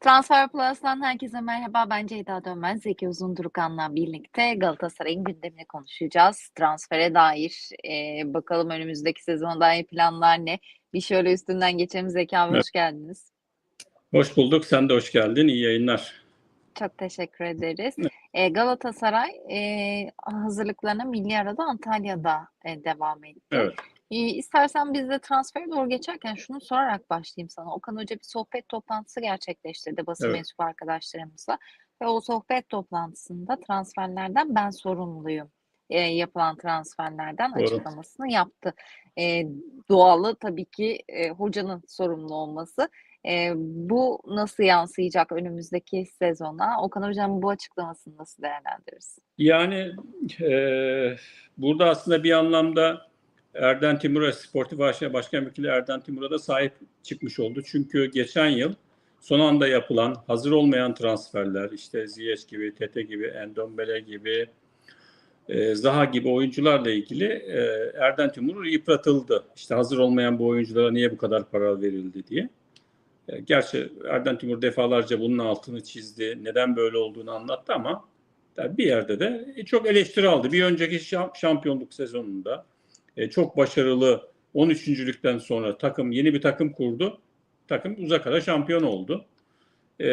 Transfer Plus'tan herkese merhaba. Ben Ceyda Dönmez. Zeki Uzundurukan'la birlikte Galatasaray'ın gündemini konuşacağız. Transfere dair e, bakalım önümüzdeki sezona dair planlar ne? Bir şöyle üstünden geçelim. Zeki abi Evet. hoş geldiniz. Hoş bulduk. Sen de hoş geldin. İyi yayınlar. Çok teşekkür ederiz. E, Galatasaray e, hazırlıklarına milli arada Antalya'da e, devam etti. Evet. E, istersen biz de transfere doğru geçerken şunu sorarak başlayayım sana. Okan Hoca bir sohbet toplantısı gerçekleştirdi basın Evet. mensubu arkadaşlarımızla. Ve o sohbet toplantısında transferlerden ben sorumluyum. E, yapılan transferlerden Doğru. açıklamasını yaptı. E, doğalı tabii ki e, hocanın sorumlu olması. E, bu nasıl yansıyacak önümüzdeki sezona? Okan Hoca'nın bu açıklamasını nasıl değerlendiririz? Yani e, burada aslında bir anlamda Erden Timur'a, Sportif AŞ Başkan Vekili Erden Timur'a da sahip çıkmış oldu. Çünkü geçen yıl son anda yapılan, hazır olmayan transferler, işte Ziyech gibi, Tete gibi, Endombele gibi, e, Zaha gibi oyuncularla ilgili e, Erden Timur yıpratıldı. İşte hazır olmayan bu oyunculara niye bu kadar para verildi diye. E, Gerçi Erden Timur defalarca bunun altını çizdi. Neden böyle olduğunu anlattı ama bir yerde de çok eleştiri aldı. Bir önceki şam- şampiyonluk sezonunda e, çok başarılı 13.lükten sonra takım yeni bir takım kurdu. Takım uzak ara şampiyon oldu. E,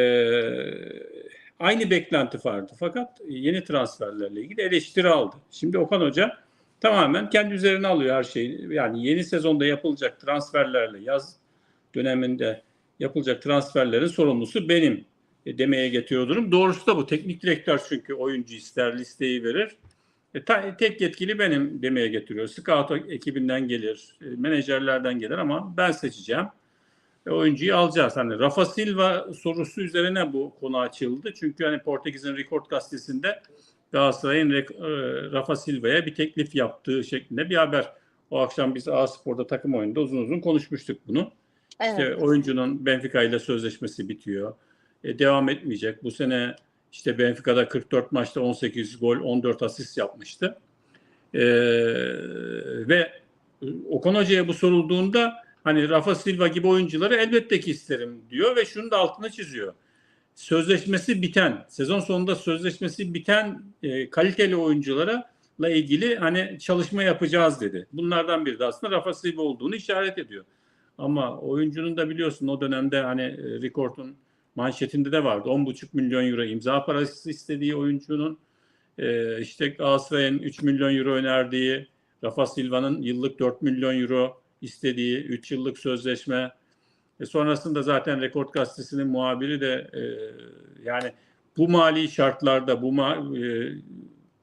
aynı beklenti vardı fakat yeni transferlerle ilgili eleştiri aldı. Şimdi Okan Hoca tamamen kendi üzerine alıyor her şeyi. Yani yeni sezonda yapılacak transferlerle yaz döneminde yapılacak transferlerin sorumlusu benim e, demeye getiriyor durum. Doğrusu da bu. Teknik direktör çünkü oyuncu ister, listeyi verir. E, ta- tek yetkili benim demeye getiriyor. Scout ekibinden gelir, e, menajerlerden gelir ama ben seçeceğim. E, oyuncuyu alacağız. Hani Rafa Silva sorusu üzerine bu konu açıldı. Çünkü hani Portekiz'in Rekord gazetesinde Galatasaray'ın e, Rafa Silva'ya bir teklif yaptığı şeklinde bir haber. O akşam biz A Spor'da takım oyununda uzun uzun konuşmuştuk bunu. İşte Evet. oyuncunun Benfica ile sözleşmesi bitiyor. E, devam etmeyecek. Bu sene işte Benfica'da 44 maçta 18 gol, 14 asist yapmıştı. E, ve Okan Hoca'ya bu sorulduğunda hani Rafa Silva gibi oyuncuları elbette ki isterim diyor ve şunu da altına çiziyor. Sözleşmesi biten, sezon sonunda sözleşmesi biten e, kaliteli oyunculara la ilgili hani çalışma yapacağız dedi. Bunlardan biri de aslında Rafa Silva olduğunu işaret ediyor. Ama oyuncunun da biliyorsun o dönemde hani e, Record'un manşetinde de vardı. 10,5 milyon euro imza parası istediği oyuncunun e, işte Galatasaray'ın 3 milyon euro önerdiği Rafa Silva'nın yıllık 4 milyon euro istediği 3 yıllık sözleşme e, sonrasında zaten Rekord Gazetesi'nin muhabiri de e, yani bu mali şartlarda bu ma- e,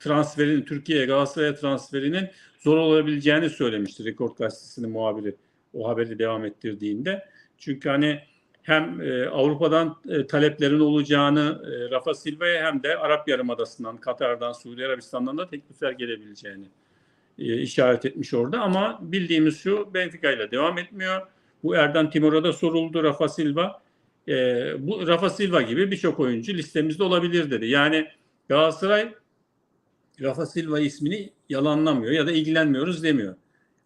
transferin Türkiye'ye Galatasaray'a transferinin zor olabileceğini söylemişti Rekord Gazetesi'nin muhabiri o haberi devam ettirdiğinde. Çünkü hani hem e, Avrupa'dan e, taleplerin olacağını e, Rafa Silva'ya hem de Arap Yarımadası'ndan, Katar'dan, Suudi Arabistan'dan da teklifler gelebileceğini işaret etmiş orada. Ama bildiğimiz şu Benfica ile devam etmiyor. Bu Erden Timur'a da soruldu Rafa Silva. E, bu Rafa Silva gibi birçok oyuncu listemizde olabilir dedi. Yani Galatasaray Rafa Silva ismini yalanlamıyor ya da ilgilenmiyoruz demiyor.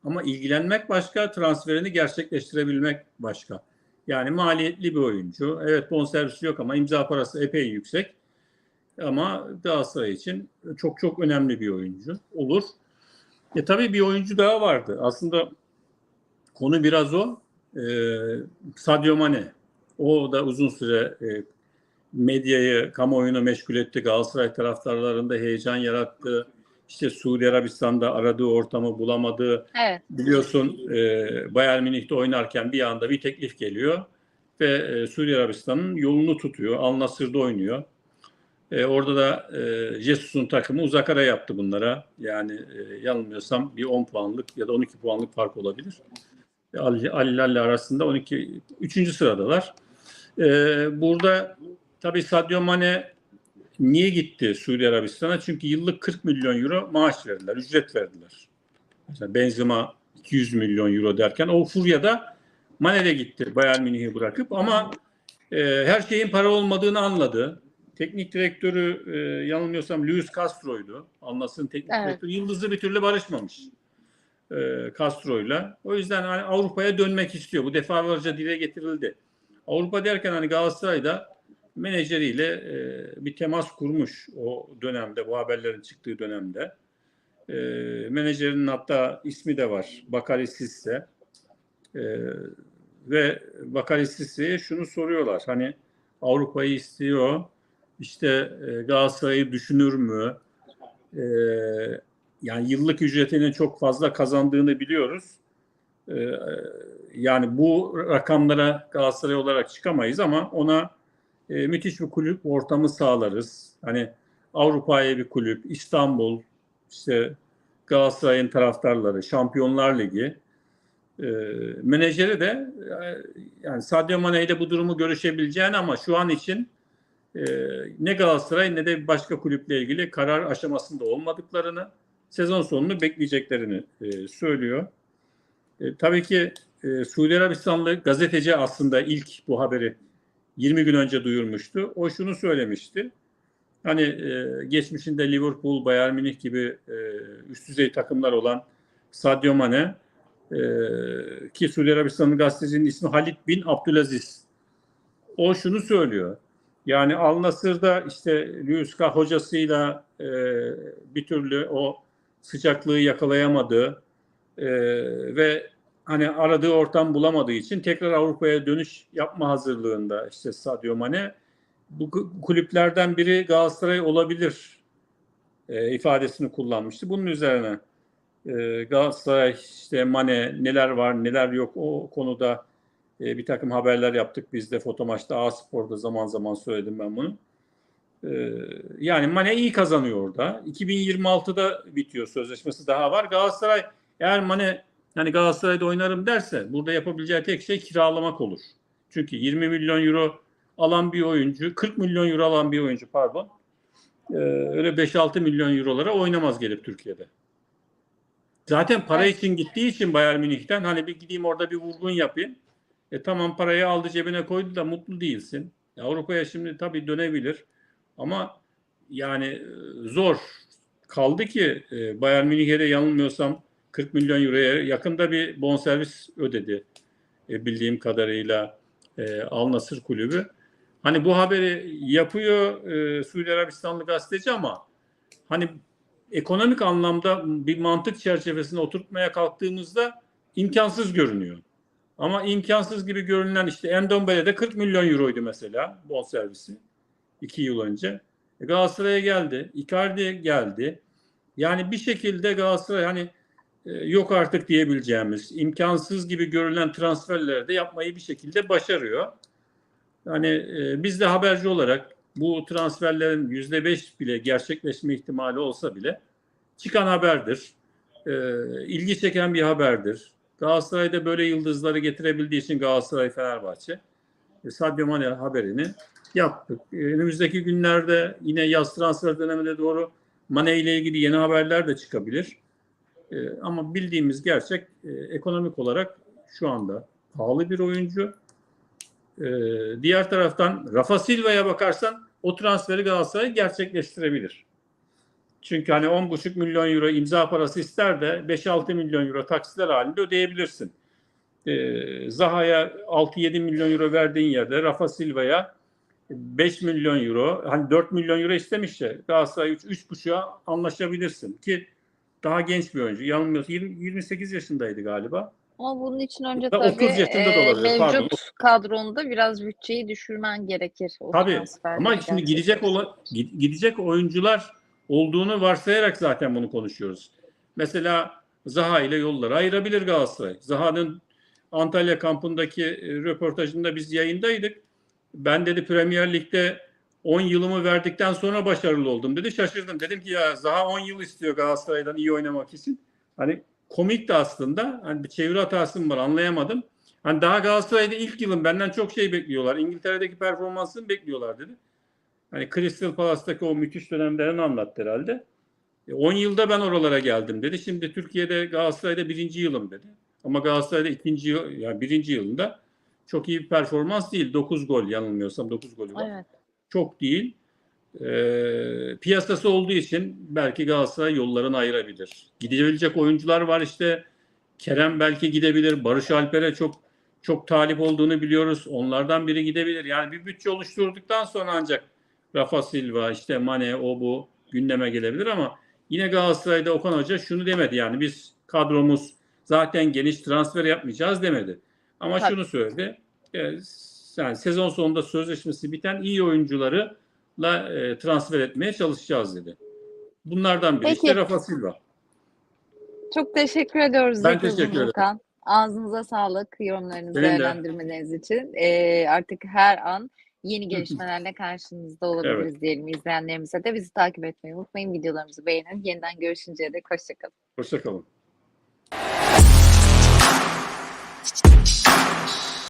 Ama ilgilenmek başka, transferini gerçekleştirebilmek başka. Yani maliyetli bir oyuncu. Evet bonservisi yok ama imza parası epey yüksek. Ama Galatasaray için çok çok önemli bir oyuncu olur. E tabii bir oyuncu daha vardı. Aslında konu biraz o. Ee, Sadio Mane. O da uzun süre e, medyayı, kamuoyunu meşgul etti. Galatasaray taraftarlarında heyecan yarattı. İşte Suudi Arabistan'da aradığı ortamı bulamadı. Evet. Biliyorsun e, Bayern Münih'te oynarken bir anda bir teklif geliyor ve e, Suudi Arabistan'ın yolunu tutuyor. Al Nassr'da oynuyor. E, orada da e, Jesus'un takımı uzak ara yaptı bunlara. Yani e, yanılmıyorsam bir 10 puanlık ya da 12 puanlık fark olabilir. E, Ali Ali Lalli arasında 12 3. sıradalar. E, burada tabii Sadio Mane niye gitti Suudi Arabistan'a? Çünkü yıllık 40 milyon euro maaş verdiler, ücret verdiler. Mesela Benzema 200 milyon euro derken o furyada Mane de gitti Bayern Münih'i bırakıp ama e, her şeyin para olmadığını anladı. Teknik direktörü e, yanılmıyorsam Luis Castro'ydu. Anlasın teknik Evet. direktörü. Yıldızlı bir türlü barışmamış e, Castro'yla. O yüzden hani Avrupa'ya dönmek istiyor. Bu defalarca dile getirildi. Avrupa derken hani Galatasaray'da menajeriyle e, bir temas kurmuş o dönemde, bu haberlerin çıktığı dönemde. E, menajerinin hatta ismi de var, Bakari Sisse. E, ve Bakari Sisse'ye şunu soruyorlar, hani Avrupa'yı istiyor, işte e, Galatasaray'ı düşünür mü? E, yani yıllık ücretinin çok fazla kazandığını biliyoruz. E, yani bu rakamlara Galatasaray olarak çıkamayız ama ona e, müthiş bir kulüp ortamı sağlarız. Hani Avrupa'ya bir kulüp, İstanbul, işte Galatasaray'ın taraftarları, Şampiyonlar Ligi. E, menajeri de e, yani Sadio Mane'yle bu durumu görüşebileceğini ama şu an için e, ne Galatasaray ne de bir başka kulüple ilgili karar aşamasında olmadıklarını, sezon sonunu bekleyeceklerini e, söylüyor. E, tabii ki e, Suudi Arabistanlı gazeteci aslında ilk bu haberi 20 gün önce duyurmuştu. O şunu söylemişti. Hani e, geçmişinde Liverpool, Bayern Münih gibi e, üst düzey takımlar olan Sadio Mane e, ki Suudi Arabistan'ın gazetecinin ismi Halit bin Abdülaziz. O şunu söylüyor. Yani Al Nasır'da işte Luiska hocasıyla e, bir türlü o sıcaklığı yakalayamadı e, ve hani aradığı ortam bulamadığı için tekrar Avrupa'ya dönüş yapma hazırlığında işte Sadio Mane. Bu kulüplerden biri Galatasaray olabilir e, ifadesini kullanmıştı. Bunun üzerine e, Galatasaray işte Mane neler var neler yok o konuda e, bir takım haberler yaptık biz de Fotomaç'ta A Spor'da zaman zaman söyledim ben bunu. E, yani Mane iyi kazanıyor orada. 2026'da bitiyor sözleşmesi daha var. Galatasaray eğer Mane yani Galatasaray'da oynarım derse burada yapabileceği tek şey kiralamak olur. Çünkü 20 milyon euro alan bir oyuncu, 40 milyon euro alan bir oyuncu pardon. Ee, öyle 5-6 milyon eurolara oynamaz gelip Türkiye'de. Zaten para için gittiği için Bayern Münih'ten hani bir gideyim orada bir vurgun yapayım. E tamam parayı aldı cebine koydu da mutlu değilsin. E, Avrupa'ya şimdi tabii dönebilir. Ama yani e, zor. Kaldı ki e, Bayern Münih'e de yanılmıyorsam 40 milyon euroya yakında bir bonservis ödedi e, bildiğim kadarıyla e, Al Nasır kulübü. Hani bu haberi yapıyor e, Suudi Arabistanlı gazeteci ama hani ekonomik anlamda bir mantık çerçevesine oturtmaya kalktığımızda imkansız görünüyor. Ama imkansız gibi görünen işte Endombele'de 40 milyon euroydu mesela bonservisi iki yıl önce. E, Galatasaray'a geldi. Icardi geldi. Yani bir şekilde Galatasaray hani yok artık diyebileceğimiz imkansız gibi görülen transferleri de yapmayı bir şekilde başarıyor. Yani e, biz de haberci olarak bu transferlerin yüzde beş bile gerçekleşme ihtimali olsa bile çıkan haberdir. E, ilgi çeken bir haberdir. Galatasaray'da böyle yıldızları getirebildiği için Galatasaray Fenerbahçe e, Sadio Mane haberini yaptık. E, önümüzdeki günlerde yine yaz transfer dönemine doğru Mane ile ilgili yeni haberler de çıkabilir. E, ama bildiğimiz gerçek e, ekonomik olarak şu anda pahalı bir oyuncu. E, diğer taraftan Rafa Silva'ya bakarsan o transferi Galatasaray gerçekleştirebilir. Çünkü hani 10,5 milyon euro imza parası ister de 5-6 milyon euro taksitler halinde ödeyebilirsin. E, Zaha'ya 6-7 milyon euro verdiğin yerde Rafa Silva'ya 5 milyon euro, hani 4 milyon euro istemiş ya Galatasaray 3-3,5'a anlaşabilirsin ki daha genç bir oyuncu. Yanılmıyorsam 20, 28 yaşındaydı galiba. Ama bunun için önce tabii 30 yaşında da e, olabilir, mevcut pardon. kadronda biraz bütçeyi düşürmen gerekir. O Tabii ama şimdi gidecek ola, gi- gidecek oyuncular olduğunu varsayarak zaten bunu konuşuyoruz. Mesela Zaha ile yolları ayırabilir Galatasaray. Zaha'nın Antalya kampındaki e, röportajında biz yayındaydık. Ben dedi Premier Lig'de 10 yılımı verdikten sonra başarılı oldum dedi. Şaşırdım. Dedim ki ya Zaha 10 yıl istiyor Galatasaray'dan iyi oynamak için. Hani komik de aslında. Hani bir çeviri hatası mı var anlayamadım. Hani daha Galatasaray'da ilk yılım benden çok şey bekliyorlar. İngiltere'deki performansını bekliyorlar dedi. Hani Crystal Palace'taki o müthiş dönemlerini anlattı herhalde. E, 10 yılda ben oralara geldim dedi. Şimdi Türkiye'de Galatasaray'da birinci yılım dedi. Ama Galatasaray'da ikinci yıl, yani birinci yılında çok iyi bir performans değil. 9 gol yanılmıyorsam 9 golü var. Evet. Çok değil. Ee, piyasası olduğu için belki Galatasaray yollarını ayırabilir. Gidebilecek oyuncular var işte. Kerem belki gidebilir. Barış Alper'e çok çok talip olduğunu biliyoruz. Onlardan biri gidebilir. Yani bir bütçe oluşturduktan sonra ancak Rafa Silva, işte Mane, o bu gündeme gelebilir ama yine Galatasaray'da Okan Hoca şunu demedi. Yani biz kadromuz zaten geniş transfer yapmayacağız demedi. Ama Tabii. şunu söyledi. e, yani sezon sonunda sözleşmesi biten iyi oyuncuları la e, transfer etmeye çalışacağız dedi. Bunlardan biri Peki. işte Rafa Silva. Çok teşekkür ediyoruz Ben Zeki teşekkür ederim. Uzundurkan. Ağzınıza sağlık yorumlarınızı, Benim de. değerlendirmeleriniz için. Ee, artık her an yeni gelişmelerle karşınızda olabiliriz diyelim izleyenlerimize de. Bizi takip etmeyi unutmayın. Videolarımızı beğenin. Yeniden görüşünceye dek hoşçakalın. Hoşçakalın.